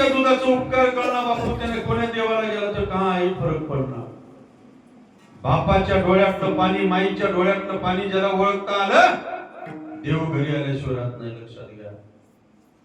आईच्या दुधाचा उपकार करणार बापू त्याने कोण्या देवाला गेला तर काही फरक पडणार. बापाच्या डोळ्यातलं पाणी माईच्या डोळ्यातलं पाणी ज्याला ओळखता आलं देव घरी आल्याशिवरात नाही लक्षात घ्या.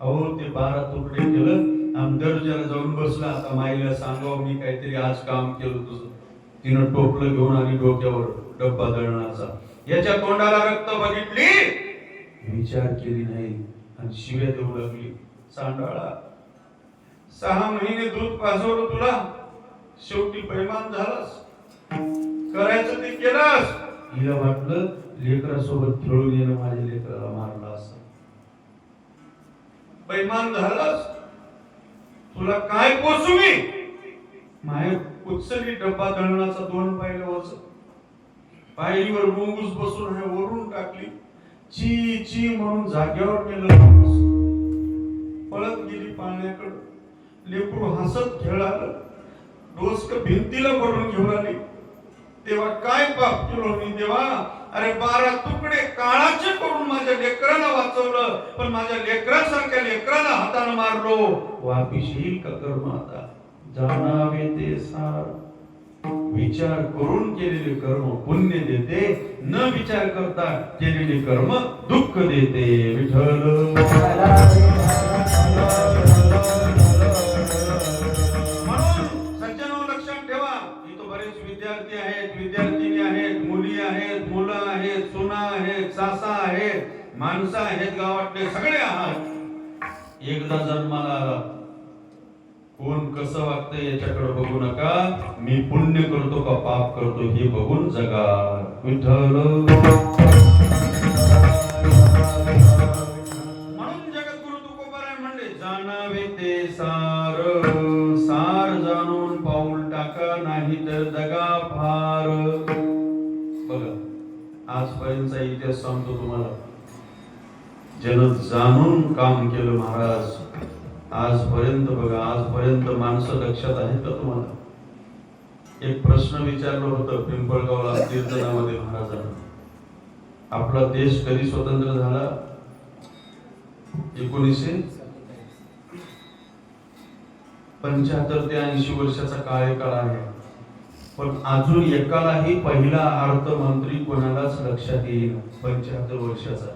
अहो ते बारा तुकडे केलं आणि जाऊन बसला आता माईला सांगावं मी काहीतरी आज काम केलं तुझं. तिनं टोपलं घेऊन आणि डोक्यावर डब्बा दळणाचा. याच्या तोंडाला रक्त बघितली? विचार केली नाही. आणि शिव्या देऊ लागली. सांडाळा. सहा महिने दूध पाजवलं तुला. शेवटी बैमान झालास. करायचं ते केलंस. हिला वाटलं लेकरासोबत खेळून येणं माझ्या लेकराला मारलं असं. बैमान झालास. तुला काय पोचू मी? माय कुचली डब्बा दळणाचा दोन पायल्या वच पायरीवर मुंगूस बसून आहे वरून टाकली. ची ची म्हणून जागेवर गेलं पळत गेली पाण्याकडं लेकरू हसत खेळालं डोसक भिंतीला पडून घेऊन आली. तेव्हा काय पाप केलो मी देवा? अरे बारा तुकडे काळाचे करून माझ्या लेकराला वाचवलं. पण माझ्या लेकरासारख्या लेकराला हाताने मारलो. वापिस येईल का कर्म आता जाणावे ते सार. विचार करून केलेले कर्म पुण्य देते. न विचार करता केलेले कर्म दुःख देते. विठ्ठल. माणसं आहेत गावातले सगळे आहात. एकदा जन्माला आला. कोण कसं वागतंय याच्याकडे बघू नका. मी पुण्य करतो का पाप करतो हे बघून जगा. विठ्ठल. म्हणून जगद्गुरु तुकोबाराय म्हणले जाणावे ते सार. सार जाणून पाऊल टाका नाही तर दगा फार. बघा आजपर्यंतचा इतिहास सांगतो तुम्हाला. जन जाणून काम केलं महाराज. आजपर्यंत बघा आजपर्यंत माणसं लक्षात आहेत का तुम्हाला? एक प्रश्न विचारलं होतं पिंपळगावला कीर्तनामध्ये महाराजांना. आपला देश कधी स्वतंत्र झाला? एकोणीसशे पंच्याहत्तर ते ऐंशी वर्षाचा कार्यकाळ आहे. पण अजून एकालाही पहिला अर्थमंत्री कोणालाच लक्षात येईल पंच्याहत्तर वर्षाचा.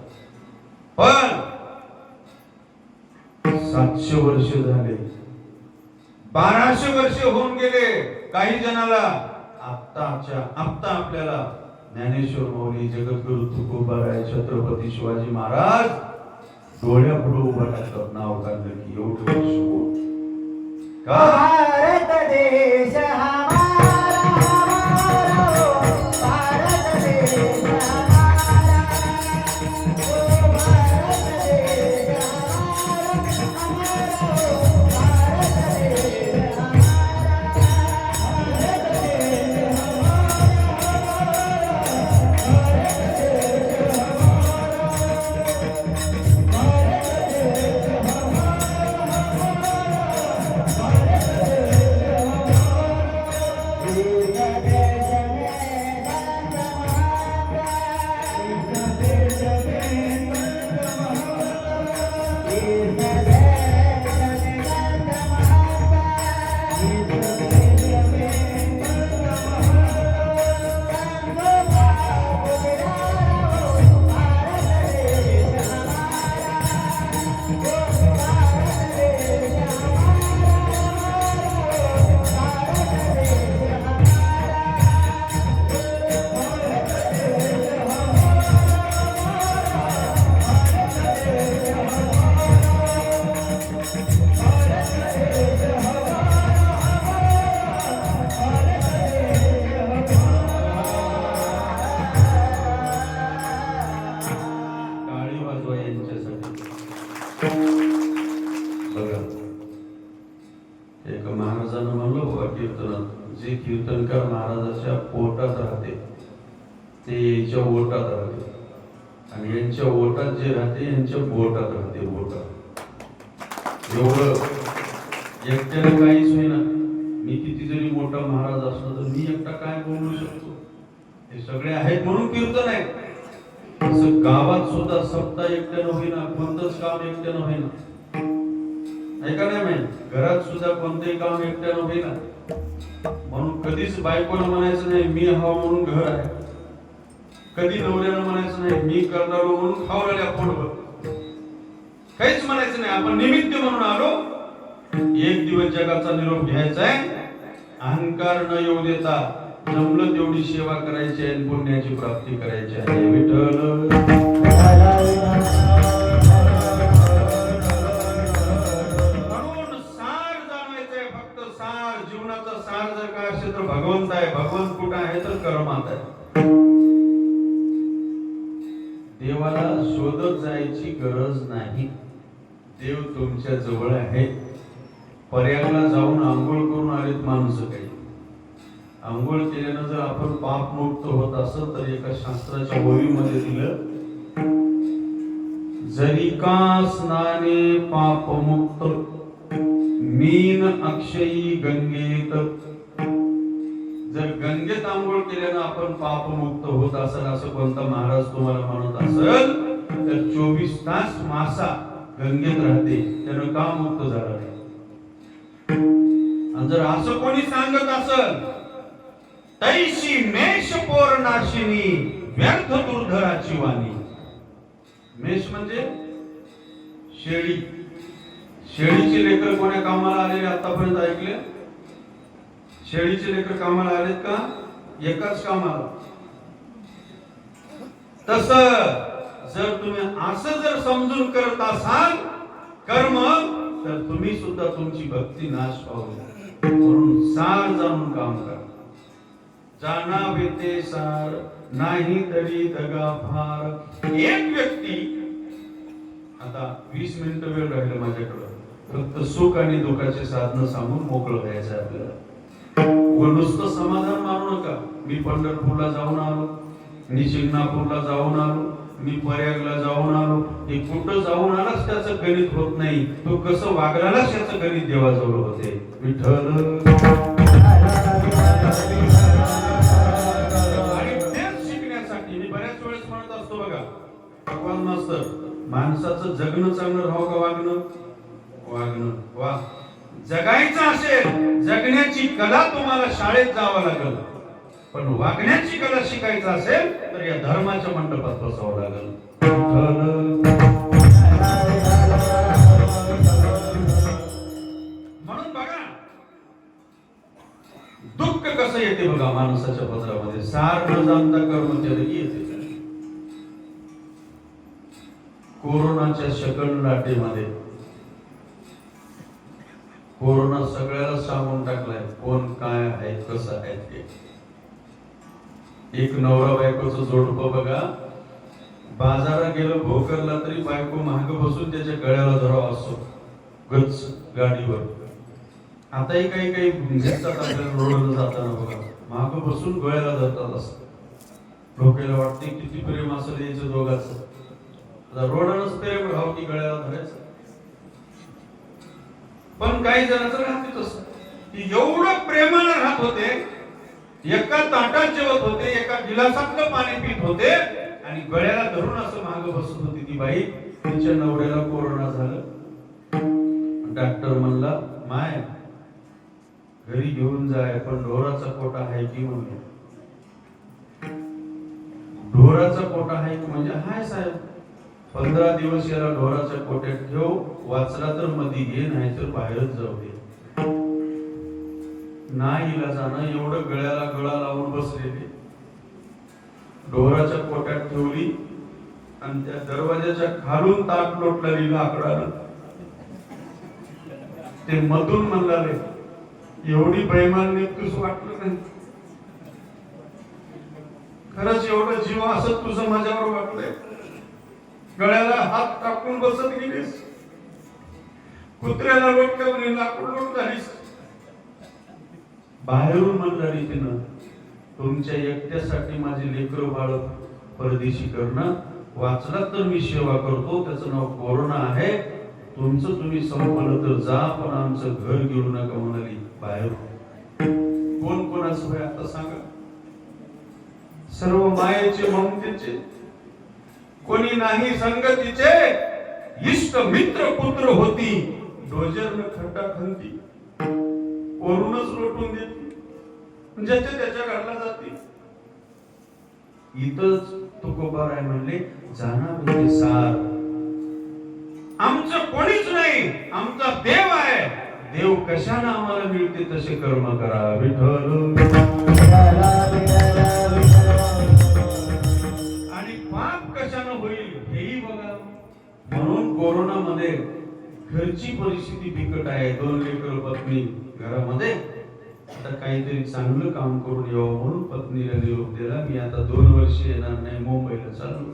पण सातशे वर्ष झाले. बाराशे वर्ष होऊन गेले. काही जणाला आत्ताच्या आत्ता आपल्याला ज्ञानेश्वर माऊली जगद्गुरु तुकोबाराय छत्रपती शिवाजी महाराज डोळ्या पुढे उभा टाकतात नाव काढलं की एवढं वर्ष होऊन. का? भारत देश हमारा भारत देश कीर्तनकार महाराजाच्या पोटात राहते. ते यांच्या ओटात राहते. आणि यांच्या ओटात जे राहते यांच्या बोटात राहते बोटात एवढं एकट्याने काहीच होईना. मी किती जरी मोठा महाराज असलो तर मी एकटा काय बोलू शकतो? हे सगळे आहेत म्हणून कीर्तन आहे. असं गावात सुद्धा सप्ताह एकट्यानं होईना कोणतंच काम एकट्यानं होईना. ऐका नाही माहिती घरात सुद्धा कोणतेही काम एकट्यानं होईना. म्हणून कधीच बायकोला म्हणायचं नाही मी हवा म्हणून घर आहे. कधी नवऱ्याला म्हणायचं नाही मी करणार म्हणून खावलेल्या पोटभर काहीच म्हणायचं नाही आपण निमित्त म्हणून आलो. एक दिवस जगाचा निरोप घ्यायचा आहे. अहंकार न येऊ देता जमलं तेवढी सेवा करायची आहे पुण्याची प्राप्ती करायची आहे. विठ्ठल. भगवंत आहे भगवंत कुठं आहे तर करमात आहे. देवाला शोधत जायची गरज नाही. देव तुमच्या जवळ आहे. पर्यागला जाऊन आंघोळ करून आलेत माणसं काही. आंघोळ केल्यानं जर आपण पाप मुक्त होत असत तर एका शास्त्राच्या ओळीमध्ये दिलं. जरी का स्नाने पाप मुक्त मीन अक्षयी गंगेत जर गंगेत आंघोळ केल्यानं आपण पापमुक्त होत असेल असं कोणता महाराज तुम्हाला म्हणत असेल तर चोवीस तास मासा गंगेत राहते त्यानं का मुक्त झाला नाही. आणि जर असं कोणी सांगत असेल तैशी मेष नाशिनी व्यर्थ दुर्धराची वाणी. मेष म्हणजे शेळी. शेळीचे लेकर कोण्या कामाला आलेले आतापर्यंत ऐकले? शेळीचे लेकर कामाला आलेत का? एकाच कामाला. तस जर तुम्ही असं जर समजून करत असाल कर्म तर तुम्ही सुद्धा तुमची भक्ती नाश पाहू म्हणून सार जाणून काम करा. जाणावे ते सार नाही तरी दगा फार एक व्यक्ती आता वीस मिनिट वेळ राहिलं माझ्याकडं. फक्त सुख आणि दुःखाचे साधनं सांगून मोकळं व्हायचं आपल्याला. नुसतं समाधान मानू नका. मी पंढरपूरला जाऊन आलो मी शिंगणापूरला जाऊन आलो मी पर्यागला जाऊन आलो. हे कुठं जाऊन आलाच त्याचं गणित होत नाही. तो कसं वागलाच त्याचं गणित देवाजवळ होते. विठ्ठल. आणि तेच शिकण्यासाठी मी बऱ्याच वेळेस म्हणत असतो बघा भगवान मास्तर माणसाचं जगणं चांगलं राहावं का वागणं? वागणं. वा. जगायचं असेल जगण्याची कला तुम्हाला शाळेत जावं लागेल. पण वागण्याची कला शिकायचं असेल तर या धर्माच्या मंडपात बसावं लागल. म्हणून बघा दुःख कसं येते बघा माणसाच्या पत्रामध्ये सार न जाणता कर्मचारी येते. कोरोनाच्या शकल लाटेमध्ये कोरोना सगळ्याला सांगून टाकलाय कोण काय आहे कसं आहे ते. एक नवरा बायकोचं जोडपं बघा. बाजारात गेलं भोकरला तरी बायको महाग बसून त्याच्या गळ्याला धरावा असतो. गच गाडीवर. आताही काही काही दिसतात आपल्याला रोडला जाताना बघा. महाग बसून गळ्याला धरतात असं. डोक्याला वाटते किती प्रेम असं द्यायचं दोघांचं. आता रोडानच प्रेम राहावं की गळ्याला धरायचं? पण काही जणांचं राहते असत एवढं प्रेमानं राहत होते एका ताटात जेवत होते एका गिलासातलं पाणी पित होते आणि गळ्याला धरून असं माग बसत होती ती बाई. त्यांच्या नवऱ्याला कोरोना झालं. डॉक्टर म्हणला माय घरी घेऊन जाय पण ढोराचा कोटा आहे की म्हणून? ढोराचा कोटा आहे की म्हणजे हाय साहेब पंधरा दिवस याला ढोराच्या कोट्यात ठेव वाचला तर मध्ये घे नाही तर बाहेरच जाऊ दे. नाही जाणं एवढं गळ्याला गळा लावून बसलेले. ढोराच्या पोटात ठेवली आणि त्या दरवाजाच्या खालून ताक लोटलेली लाकडानं. ते मधून म्हणलाले एवढी बैमान तुझ वाटलं नाही. खरंच एवढं जीव असत तुझं माझ्यावर वाटलंय? गळ्याला हात टाकून बसत गेलीस. कुत्र्याला लोटल्यावर लाकूड लोट झालीस. बाहेरून म्हणलं रीतीनं तुमच्या एकट्यासाठी माझे लेकर बाळ परदेशी करणं वाचला तर मी सेवा करतो त्याचं नाव कोरोना आहे. तुमचं तुम्ही संपलं तर जा पण आमचं घर घेऊ नका म्हणाली बाहेर कोण कोणाचं होय आता सांगा. सर्व मायेचे ममतेचे कोणी नाही संगतीचे इष्ट मित्र पुत्र होती. डोजरनं खड्डा खणती वरूनच लोटून देते. ज्याच्या त्याच्या घरला जाते. इथंच तुकोबा राय म्हणले जाणार म्हणजे सार. आमचं कोणीच नाही. आमचा देव आहे. देव कशानं आम्हाला मिळते तसे कर्म करा विठ्ठल. कोरोनामध्ये घरची परिस्थिती बिकट आहे. दोन लेकर पत्नी घरामध्ये. आता काहीतरी चांगलं काम करून यावं म्हणून पत्नीला निरोप दिला. मी आता दोन वर्ष येणार नाही. मुंबईला चाललो.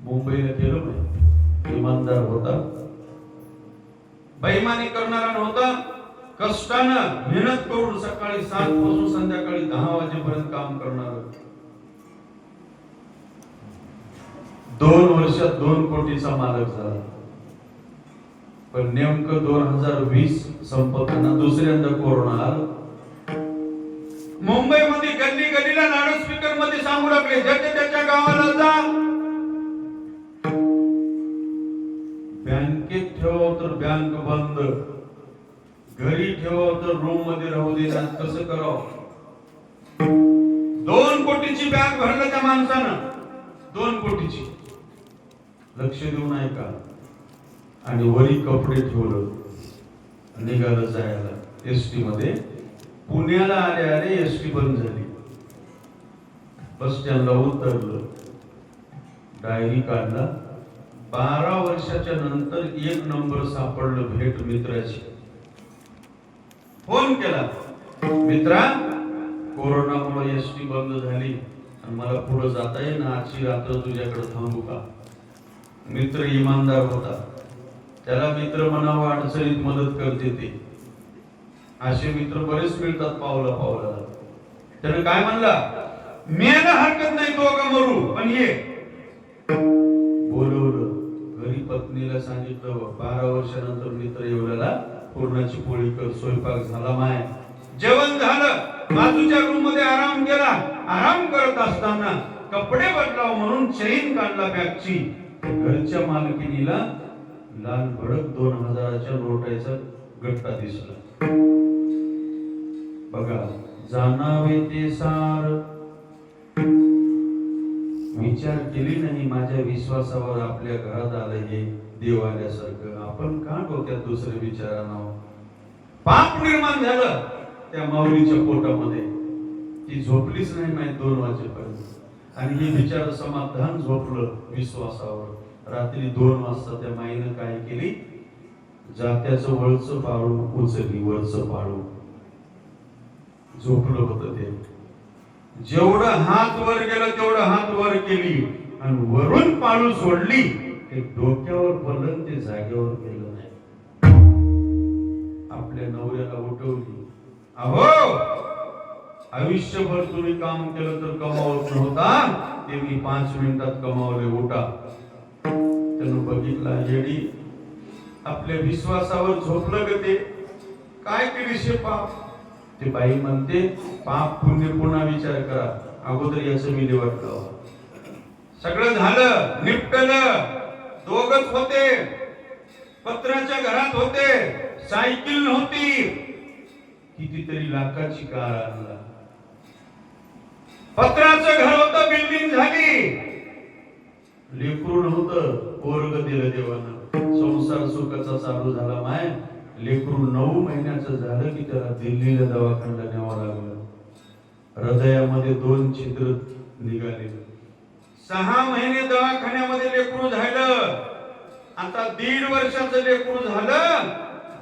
मुंबईला गेलो नाही इमानदार होता. बैमानी करणारा नव्हता. कष्टानं मेहनत करून सकाळी सात पासून संध्याकाळी दहा वाजेपर्यंत काम करणार. दोन वर्षात दोन कोटीचा मालक झाला. पण नेमकं दोन हजार वीस संपताना दुसऱ्यांदा कोरोना आला. मुंबईमध्ये गल्ली गल्लीला लाडो स्पीकरमध्ये सांगू लागले ज्याच्या त्याच्या गावाला जा. बँकेत ठेवा तर बँक बंद. घरी ठेवा तर रूममध्ये राहू दे कसं करावं? दोन कोटीची बँक भरलं त्या माणसानं. दोन कोटीची. लक्ष देऊन ऐका. आणि वरी कपडे ठेवलं. निघालं जायला. एस टी मध्ये पुण्याला आले आले एस टी बंद झाली. बस स्टँडला उतरलं. डायरी काढला. बारा वर्षाच्या नंतर एक नंबर सापडलं भेट मित्राची. फोन केला. मित्रा कोरोनामुळे एस टी बंद झाली. आणि मला पुढे जाता येईल ना आजची रात्र तुझ्याकडे थांबू का? मित्र इमानदार होता. त्याला मित्र म्हणावा अडचणीत मदत करते ते. असे मित्र बरेच मिळतात पावला पावला. त्यानं काय म्हणला? मेला हरकत नाही तो का मरू पण ये. बोलवलं. घरी पत्नीला सांगितलं बारा वर्षानंतर मित्र एवढ्याला पूर्णाची पोळी कर स्वयंपाक झाला माय. जेवण झालं. बाजूच्या रूममध्ये आराम केला. आराम करत असताना कपडे बदलाव म्हणून चैन काढला बॅगची घरच्या मालकिनीला लाल भडक दोन हजाराच्या नोटाचा गट्टा दिसला. बघा जाणावे ते सार. विचार केली नाही माझ्या विश्वासावर आपल्या घरात आलं हे देव आल्यासारखं आपण का डोक्यात दुसरे विचारांना पाप निर्माण झालं त्या माऊलीच्या पोटामध्ये. ती झोपलीच नाही माहीत दोन वाजेपर्यंत. आणि हे विचार समाधान झोपलं विश्वासावर. रात्री दोन वाजता त्या माईनं काय केली? जात्याचं वळचं पाळून उचलली वरचं पाळून. झोपलं होतं ते. जेवढं हात वर गेलं तेवढं हात वर केली. आणि वरून पाळू सोडली. ते डोक्यावर पडलं ते जागेवर गेलं नाही. आपल्या नवऱ्याला उठवली. अहो आयुष्यभर तुम्ही काम केलं तर कमावत नव्हता. ते मी पाच मिनिटात कमावले उठा. त्यानं बघितला येडी आपल्या विश्वासावर झोपलं ग ते? काय केली शे पाप? ते बाई म्हणते पाप पुण्य पुन्हा विचार करा. अगोदर याच मी लावा सगळं झालं निपटलं. दोघच होते. पत्राच्या घरात होते. सायकल नव्हती. कितीतरी लाखाची कार आणला. पत्राचं घर होतं बिल्डिंग झाली. लेकरू नव्हतं पोरग दिलं देवानं. संसार सुखाचा चालू झाला माय. लेकरू नऊ महिन्याचं झालं की त्याला दिल्लीला दवाखान्याला न्यावं लागलं. हृदयामध्ये दोन छिद्र निघाले. सहा महिने दवाखान्यामध्ये लेकरू झालं. आता दीड वर्षाचं लेकरू झालं.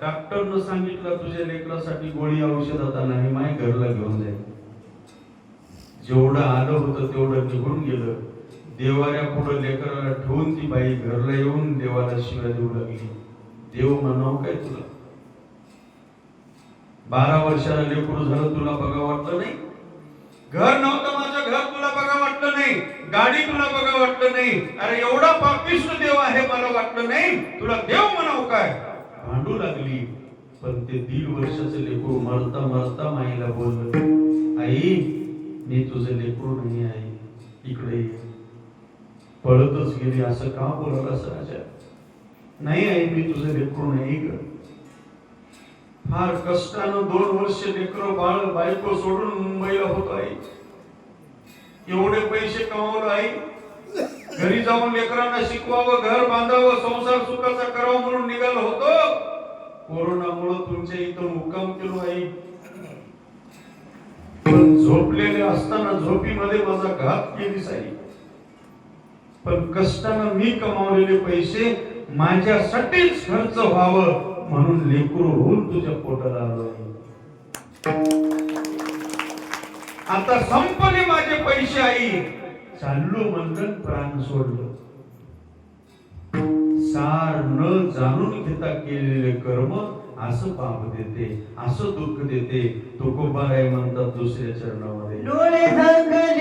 डॉक्टरनं सांगितलं तुझ्या लेकरासाठी गोळी औषध आता नाही माय घरला घेऊन जाईल जेवढं आलं होतं तेवढं निघून गेलं. देवाऱ्या पुढं लेकराला ठेवून ती बाई घरला येऊन देवाला शिव्या देऊ लागली. देव म्हणाव काय तुला? बारा वर्षाला लेकरू झालं तुला बघा वाटलं नाही? घर नव्हतं माझं घर तुला बघा वाटलं नाही. गाडी तुला बघा वाटलं नाही. अरे एवढा पापिष्ट देव आहे मला वाटलं नाही. तुला देव म्हणाव काय? भांडू लागली. पण ते दीड वर्षाचं लेकरू मरता मरता माईला बोललं आई मी तुझं लेकरू नाही आहे. इकडे ये. पळतच गेली असं का बोललास राजा? नाही आहे मी तुझं लेकरू नाही इकडे फार कष्टानं दोन वर्ष लेकरं बाळ बायको सोडून मुंबईला होत आहे एवढे पैसे कमावलं आहे घरी जाऊन लेकरांना शिकवावं घर बांधावं संसार सुखाचा करावा म्हणून निघालो होतो. कोरोनामुळं तुमच्या इथं मुक्काम केलो आहे झोपलेले असताना झोपीमध्ये माझा घात केली आई पण कष्टानं मी कमावलेले पैसे माझ्यासाठीच खर्च व्हावं म्हणून लेकरू होऊन तुझ्या पोटाला आलो आता संपले माझे पैसे आई. चाललो म्हणलं प्राण सोडलो. सार न जाणून घेता केलेले कर्म असं पाप देते असं दुःख देते तुकोबाराय म्हणतात दुसऱ्या चरणामध्ये डोळे झाकले.